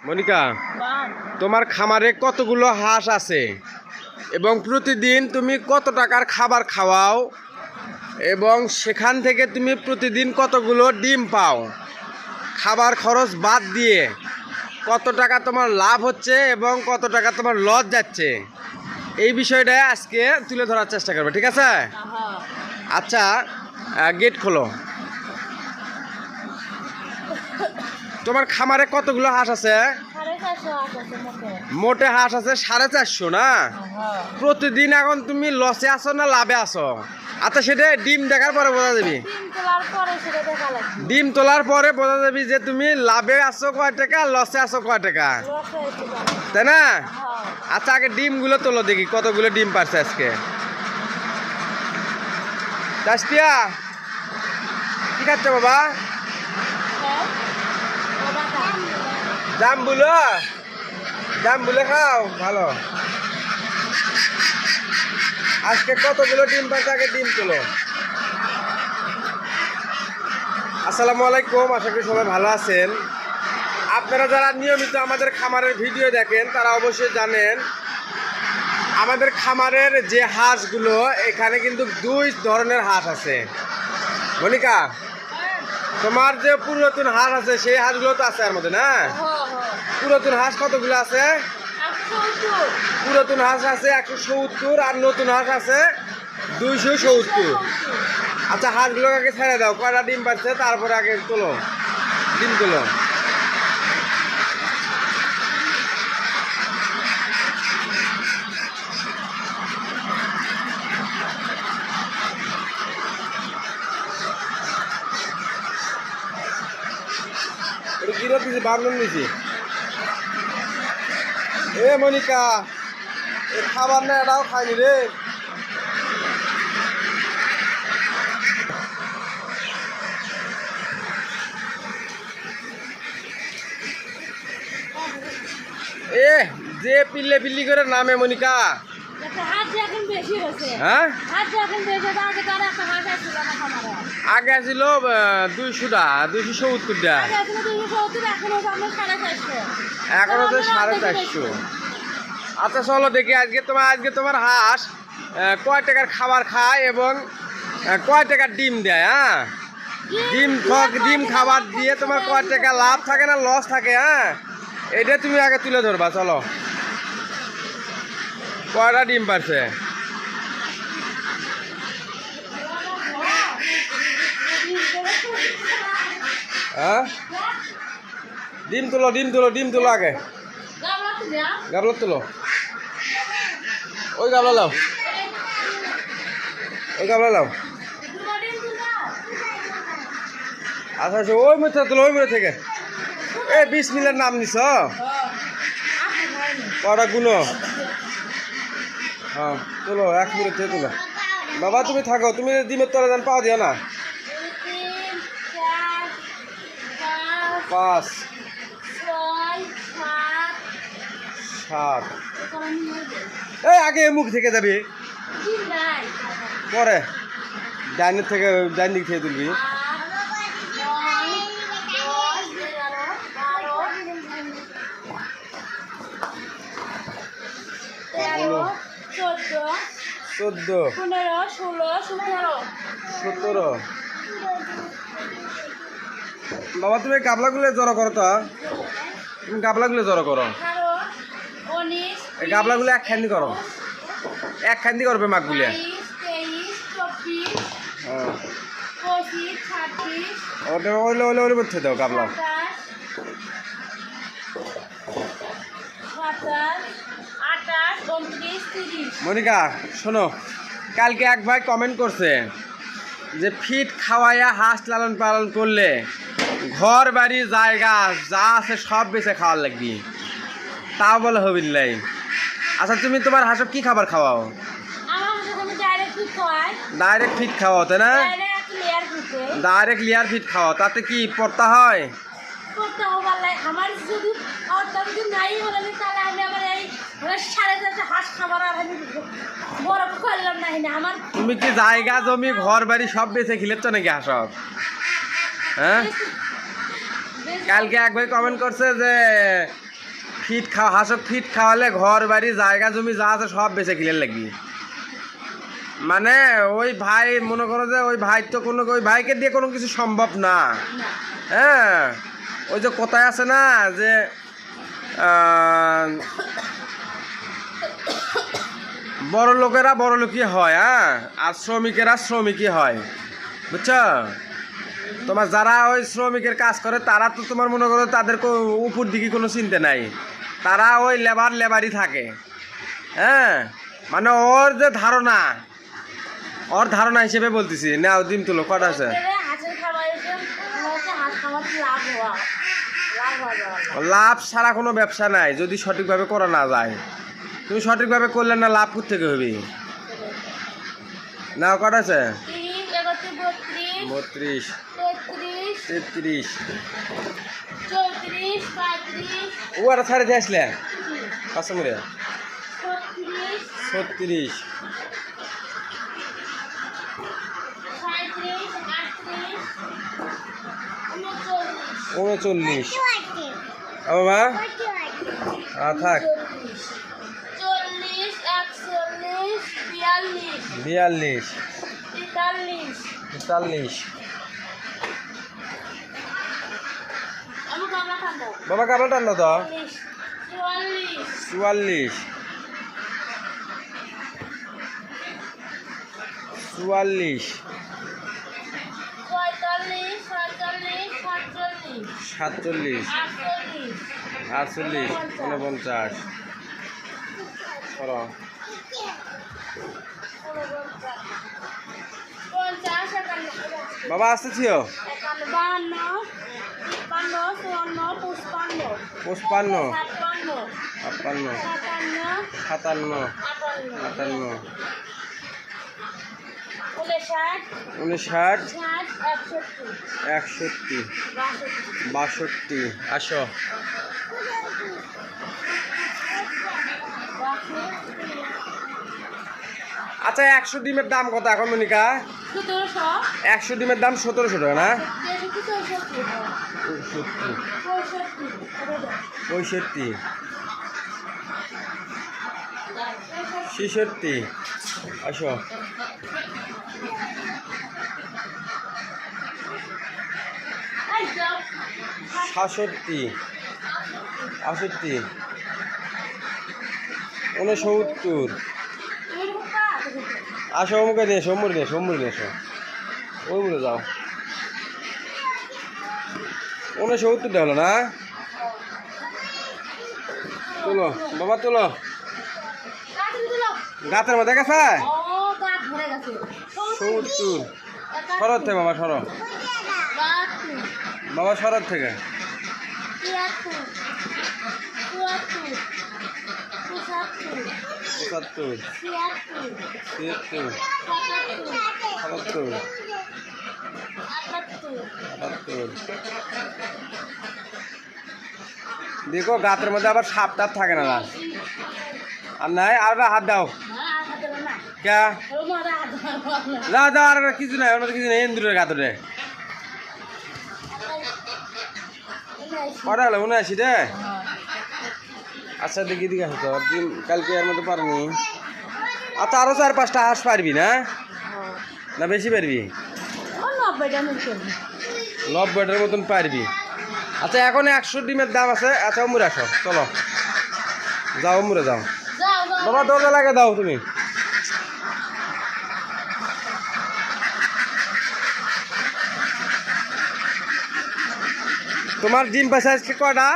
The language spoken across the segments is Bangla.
মনিকা তোমার খামারে কতগুলো হাঁস আছে? এবং প্রতিদিন তুমি কত টাকার খাবার খাওয়াও? এবং সেখান থেকে তুমি প্রতিদিন কতগুলো ডিম পাও? খাবার খরচ বাদ দিয়ে কত টাকা তোমার লাভ হচ্ছে এবং কত টাকা তোমার লস যাচ্ছে? এই বিষয়টা আজকে তুলে ধরার চেষ্টা করবে ঠিক আছে? আচ্ছা গেট খোলো। তোমার খামারে কতগুলো হাঁস আছে? মোটে। হাঁস আছে সাড়ে চারশো না? প্রতিদিন এখন তুমি লসে আছো না লাভে আছো? আচ্ছা সেটা ডিম দেখার পরে বোঝা যাবি। ডিম তোলার পরে বোঝা যাবি যে তুমি লাভে আছো কয় টাকা লসে আছো কয় টাকা। তাই না? হ্যাঁ। আচ্ছা আগে ডিমগুলো তোলো দেখি কতগুলো ডিম পারছে আজকে? তাস্তিয়া কি খাচ্ছ বাবা হ্যাঁ ও বাটা জাম বুলো। জাম বুলে খাও, ভালো। আজকে কতগুলো ডিম পাচ্ছে আগে ডিম তোলো। আসসালামু আলাইকুম, আশা করি সবাই ভালো আছেন। আপনারা যারা নিয়মিত আমাদের খামারের ভিডিও দেখেন, তারা অবশ্যই জানেন, আমাদের খামারের যে হাঁসগুলো, এখানে কিন্তু দুই ধরনের হাঁস আছে। মনিকা, তোমার যে পুরাতন হাঁস আছে, সেই হাঁসগুলো তো আছে আর মধ্যে, না? হ্যাঁ। পুরাতন হাঁস কতগুলো আছে? পুরাতন হাঁস আছে একশো সত্তর আর নতুন হাঁস আছে দুইশো সত্তর। আচ্ছা হাঁসগুলো আগে ছেড়ে দাও, কয়টা ডিম পাচ্ছে তারপরে আগে তোলো, ডিম তোলো। কিরো দিছি? বান্ধন এ, মনিকা, এ খাবার না, এটাও খাইনি রে। এ, যে পিল্লে পিল্লি করে নামে, মনিকা। হ্যাঁ? আগে আগে আছিল দুইশোটা দুইশো সত্তরটা। দুইশো সত্তর এখন হচ্ছে সাড়ে চারশো। আচ্ছা চলো দেখি আজকে তোমার আজকে তোমার হাঁস কয় টাকার খাবার খায় এবং কয় টাকার ডিম দেয় হ্যাঁ? ডিম ডিম খাবার দিয়ে তোমার কয় টাকা লাভ থাকে না লস থাকে হ্যাঁ? এটা তুমি আগে তুলে ধরবা চলো। কয়টা ডিম পারছে? হ্যাঁ? ডিম তুলো ডিম তুলো ডিম তুলো আগে। গাবলা তুলো। ওই গাবলা লাও। ওই গাবলা লাও। আচ্ছা আচ্ছা ওই মধ্যে তুলো ওই মধ্যে থেকে। এ বিশ মিলের নাম নিছ? কটা গুনো হ্যাঁ তুলো এক মিনিট তুলো। বাবা, তুমি থাকো, তুমি ডিমের তলে দেন পাওয়া দিও না। পাঁচ, সাত। এই, আগে মুখ থেকে যাবি। পরে, ডাইনের থেকে, ডাইন দিক থেকে তুলবি। চোদ্দ। পনেরো ষোলো সতেরো। সতেরো। বাবা তুমি গাবলাগুলো জড়ো করো তো তুমি গাবলাগুলো জড়ো করো। এই গাবলাগুলো এক খান্দি করো। এক খান্দি করবে মাকগুলো বাইশ তেইশ চব্বিশ হ্যাঁ। ওটা ওইলে ওইলে ওইলে করতে দাও গাবলা। মনিকা শোনো কালকে এক ভাই কমেন্ট করছে যে ফিট খাওয়াইয়া হাঁস লালন পালন করলে ঘর বাড়ি জায়গা যা আছে সব বেঁচে খাওয়ার লাগবি। তাও বলে হবিল্লাই। আচ্ছা তুমি তোমার হাঁসক কি খাবার খাওয়াও? ডাইরেক্ট ফিট খাওয়াও তাই না? ডাইরেক্ট লেয়ার ফিট খাওয়াও তাতে কি পড়তা হয়? আমার যদি আর তার যদি নাই তাহলে আমি আবার এই সাড়ে চারটে হাঁস খাবার আর আমি বড় করলাম না না আমার তুমি কি জায়গা জমি ঘর বাড়ি সব বেঁচে খিলেছ নাকি হাঁসক হ্যাঁ? কালকে এক ভাই কমেন্ট করছে যে ফিট খাওয়া হাঁসক ফিট খাওয়ালে ঘর বাড়ি জায়গা জমি যা আছে সব বেঁচে কিনে লাগবি মানে ওই ভাই মনে করো যে ওই ভাই তো কোনো ওই ভাইকে দিয়ে কোনো কিছু সম্ভব না না। হ্যাঁ? ওই যে কোথায় আছে না যে আহ, বড় লোকেরা বড় লোকই হয় হ্যাঁ? আর শ্রমিকেরা শ্রমিকই হয়। বুঝছ? তোমার যারা ওই শ্রমিকের কাজ করে তারা তো তোমার মনে করো তাদের উপর দিকে কোনো চিন্তা নাই। তারা ওই লেবার লেবারই থাকে। হ্যাঁ? মানে ওর যে ধারণা ওর ধারণা হিসেবে বলতেছি। নাও ডিম তুলো কটা আছে? লাভ ছাড়া কোনো ব্যবসা নাই যদি সঠিকভাবে করা না যায়। তুমি সঠিকভাবে করলে না লাভ থেকে হবে? না কটা আছে? বত্রিশ তেত্রিশ ও আর ছাড়ে দিয়ে আসলে। পাঁচশো মরে ছত্রিশ উনচল্লিশ। বাবা আ, থাক। বিয়াল্লিশ। তেতাল্লিশ বাবা কাপড় টানো তো। চুয়াল্লিশ। চুয়াল্লিশ। সাতচল্লিশ আটচল্লিশ। উনপঞ্চাশ করো ঊনপঞ্চাশ পঞ্চাশ একান্ন বাবা আসতেছিও? বাহান্ন পঁচপান্ন। ছাপ্পান্ন সাতান্ন। সাতান্ন। আটান্ন। উনষাট। একষট্টি। বাষট্টি। আসো। আচ্ছা একশো ডিমের দাম কত এখন মনিকা? একশো ডিমের দাম সতেরোশো টাকা না? পঁয়ষট্টি। ছেষট্টি। আসো। সাতষট্টি। আষট্টি উনসত্তর। আসো, অমুকে নিয়ে এসো, অমুর নিয়ে এসো, অমুর নিয়ে এসো। ওই মুড়ে যাও। উনসত্তরটা হলো না? তুলো, বাবা তুলো। গাতের মধ্যে গেছে? সত্তর। শরৎ থেকে, বাবা শরৎ বাবা শরৎ থেকে। দেখো গাতের মধ্যে আবার সাপ টাপ থাকে না না আর নাই, আর হাত দাও। কে? দাও আর কিছু নাই মধ্যে কিছু নেই ইন্দুরের গাতরে। কটা হলো? মনে আছি রে? আচ্ছা দেখি দিকে আসো তো। কালকে এর মধ্যে পারনি আচ্ছা আরও চার পাঁচটা হাঁস পারবি না? না বেশি পারবি? নব্বইটার মতন পারবি। আচ্ছা এখন একশো ডিমের দাম আছে। আচ্ছা মুরে আসো চলো। যাও মুরে যাও। বাবা দরজা লাগে দাও তুমি। তোমার ডিম পয়সা আজকে কটা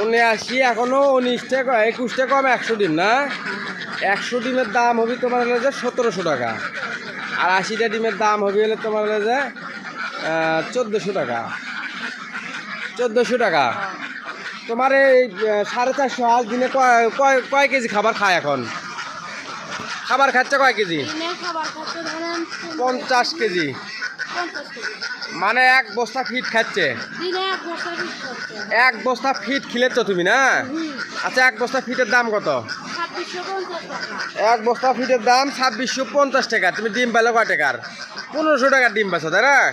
উনআশি এখনও উনিশটা ক- একুশটা কম একশো ডিম না? একশো ডিমের দাম হবে তোমার হলে যে সতেরোশো টাকা। আর আশিটা ডিমের দাম হবে হলে তোমার হলে যে চোদ্দোশো টাকা। চোদ্দোশো টাকা। তোমার এই সাড়ে চারশো আজ দিনে কয় কয় কেজি খাবার খায় এখন? খাবার খাচ্ছে কয় কেজি। পঞ্চাশ কেজি। মানে এক বস্তা ফিট খাচ্ছে। এক বস্তা ফিট খিলেছ তুমি না? আচ্ছা এক বস্তা ফিটের দাম কত? এক বস্তা ফিটের দাম ছাব্বিশশো পঞ্চাশ টাকা। তুমি ডিম পেলে কয় টাকার পনেরোশো টাকার ডিম বেচো তাই না? হ্যাঁ।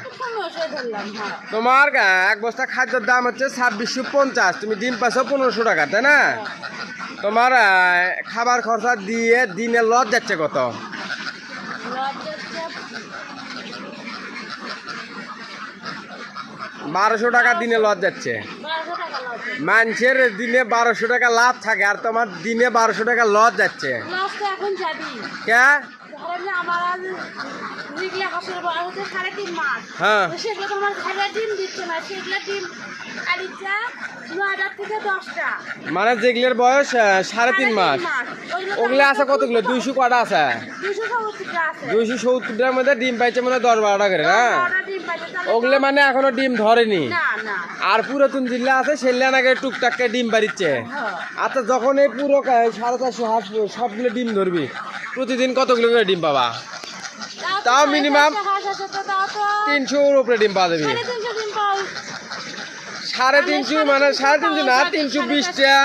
তোমার এক বস্তা খাদ্যের দাম হচ্ছে ছাব্বিশশো পঞ্চাশ। তুমি ডিম পাচ্ছ পনেরোশো টাকা তাই না? তোমার খাবার খরচা দিয়ে দিনে লজ যাচ্ছে কত? বারোশো টাকা দিনে লজ যাচ্ছে। মানুষের দিনে বারোশো টাকা লাভ থাকে আর তোমার দিনে বারোশো টাকা লজ যাচ্ছে। হ্যাঁ। মানে যেগুলোর বয়স সাড়ে তিন মাস। ওগুলো আছে কতগুলো? দুইশো কটা আছে। দুইশো সত্তরটার মধ্যে ডিম পাইছে মানে দশ বারোটা করে না? তাহলে ওগুলো মানে এখনও ডিম ধরেনি। আর পুরাতন জিল্লা আছে সেগুলো নাকি টুকটাককে ডিম বাড়িচ্ছে। হ্যাঁ আচ্ছা যখন এই পুরো সাড়ে চারশো হাঁস সবগুলো ডিম ধরবি প্রতিদিন কতগুলো করে ডিম পাবা? তাও তো তিনশোর উপরে ডিম পাওয়া যাবে। সাড়ে তিনশো মানে সাড়ে তিনশো না, তিনশো বিশটা।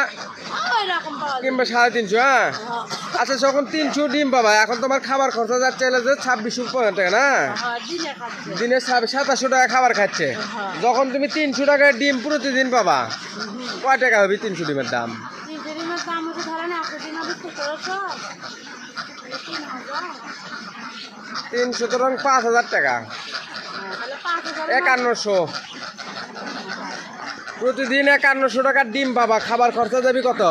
কিংবা সাড়ে তিনশো হ্যাঁ? আচ্ছা যখন তিনশো ডিম পাবা, এখন তোমার খাবার খরচা যাচ্ছে হলো যে ছাব্বিশশো টাকা, না? দিনে সাতাশশো টাকা খাবার খাচ্ছে। যখন তুমি তিনশো টাকার ডিম প্রতিদিন পাবা, কয় টাকা হবে তিনশো ডিমের দাম? তিনশো তো পাঁচ হাজার টাকা। একান্নশো। প্রতিদিন একান্নশো টাকার ডিম পাবা। খাবার খরচা যাবি কত?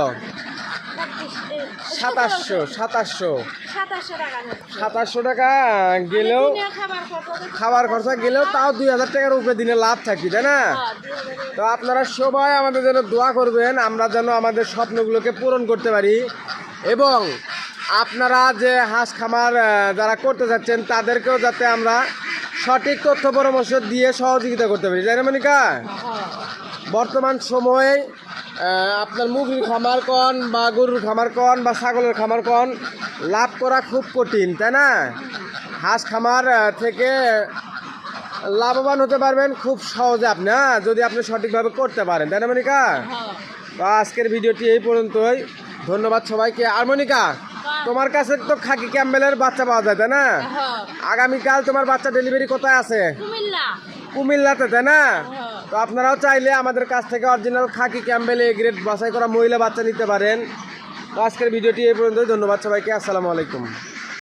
সাতাশশো সাতাশশো। সাতাশশো টাকা গেলেও খাবার খরচা গেলেও তাও দুই হাজার টাকার উপরে দিনে লাভ থাকি তাই না? হ্যাঁ, তো আপনারা সবাই আমাদের যেন দোয়া করবেন আমরা যেন আমাদের স্বপ্নগুলোকে পূরণ করতে পারি। এবং আপনারা যে হাঁস খামার যারা করতে যাচ্ছেন তাদেরকেও যাতে আমরা সঠিক তথ্য পরামর্শ দিয়ে সহযোগিতা করতে পারি। তাই না মনিকা? হ্যাঁ, বর্তমান সময়ে আপনার মুরগির খামার কন বা গরুর খামার কন বা ছাগলের খামার কন লাভ করা খুব কঠিন তাই না? হাঁস খামার থেকে লাভবান হতে পারবেন খুব সহজে আপনি হ্যাঁ? যদি আপনি সঠিকভাবে করতে পারেন তাই না মনিকা? হ্যাঁ। তো আজকের ভিডিওটি এই পর্যন্তই। ধন্যবাদ সবাইকে। আর মনিকা তোমার কাছে তো খাকি ক্যাম্বেলের বাচ্চা পাওয়া যায় তাই না? হ্যাঁ। আগামীকাল তোমার বাচ্চা ডেলিভারি কোথায় আছে? কুমিল্লাতে তাই না? হ্যাঁ। তো আপনারাও চাইলে আমাদের কাছ থেকে original khaki Campbell A grade বাছাই করা মহিলা বাচ্চা নিতে পারেন। তো আজকের ভিডিওটি এই পর্যন্ত ধন্যবাদ সবাইকে। আসসালামু আলাইকুম।